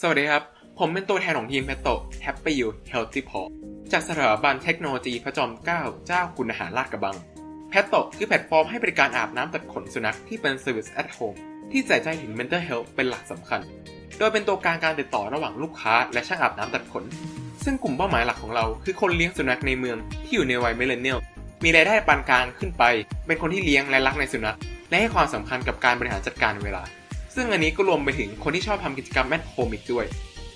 สวัสดีครับ ผมเป็นตัวแทนของทีม p พ t โต Happy You Healthy p a w จากสถาบันเทคโนโลยีพระจอมเกล้าเจ้าคุณอาหารลาดกระบัง p พ t โตคือแพลตฟอร์มให้บริการอาบน้ำตัดขนสุนัขที่เป็น Service at Home ที่ใส่ใจถึง Mental Health เป็นหลักสำคัญ โดยเป็นตัวกลางการติดต่อระหว่างลูกค้าและช่างอาบน้ำตัดขน ซึ่งกลุ่มเป้าหมายหลักของเราคือคนเลี้ยงสุนัขในเมืองที่อยู่ในวัยมิเลเนียลมีรายได้ปานกลางขึ้นไป เป็นคนที่เลี้ยงและรักในสุนัขและให้ความสำคัญกับการบริหารจัดการเวลา ซึ่งอันนี้ก็รวมไปถึงคนที่ชอบทำกิจกรรมแมทโฮมอีกด้วย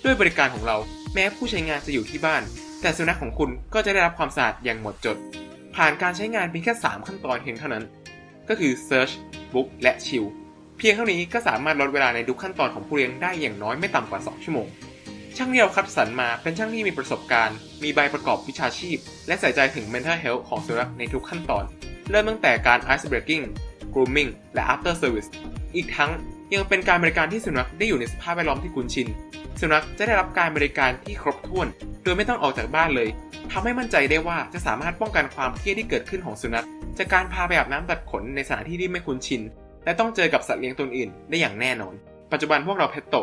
ด้วยบริการของเราแม้ผู้ใช้งานจะอยู่ที่บ้าน แต่สุนัขของคุณก็จะได้รับความสะอาดอย่างหมดจด ผ่านการใช้งานเพียงแค่ 3 ขั้นตอนเพียงเท่านั้น ก็คือ Search Book และ Chill เพียงเท่านี้ก็สามารถลดเวลาในทุกขั้นตอนของผู้เลี้ยงได้อย่างน้อยไม่ต่ำกว่า 2 ชั่วโมง ช่างที่เราคัดสรรมาเป็นช่างที่มีประสบการณ์ มีใบประกอบวิชาชีพ และใส่ใจถึง mental health ของสุนัขในทุกขั้นตอน เริ่มตั้งแต่การ ice breaking grooming และ after service อีกทั้ง ยังเป็นการบริการที่สุนัขได้อยู่ในสภาพแวดล้อมที่คุ้นชิน สุนัขจะได้รับการบริการที่ครบถ้วน โดยไม่ต้องออกจากบ้านเลยทำให้มั่นใจได้ว่าจะสามารถป้องกันความเครียดที่เกิดขึ้นของสุนัข จากการพาไปอาบน้ำตัดขนในสถานที่ที่ไม่คุ้นชิน และต้องเจอกับสัตว์เลี้ยงตัวอื่นได้อย่างแน่นอน ปัจจุบันพวกเราเพตโต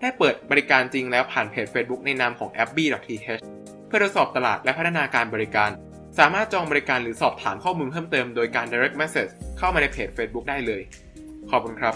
ได้เปิดบริการจริงแล้วผ่านเพจ Facebook ในนามของ abby.th เพื่อทดสอบตลาดและพัฒนาการบริการ สามารถจองบริการหรือสอบถามข้อมูลเพิ่มเติมโดยการ direct message เข้ามาในเพจ Facebook ได้เลย ขอบคุณครับ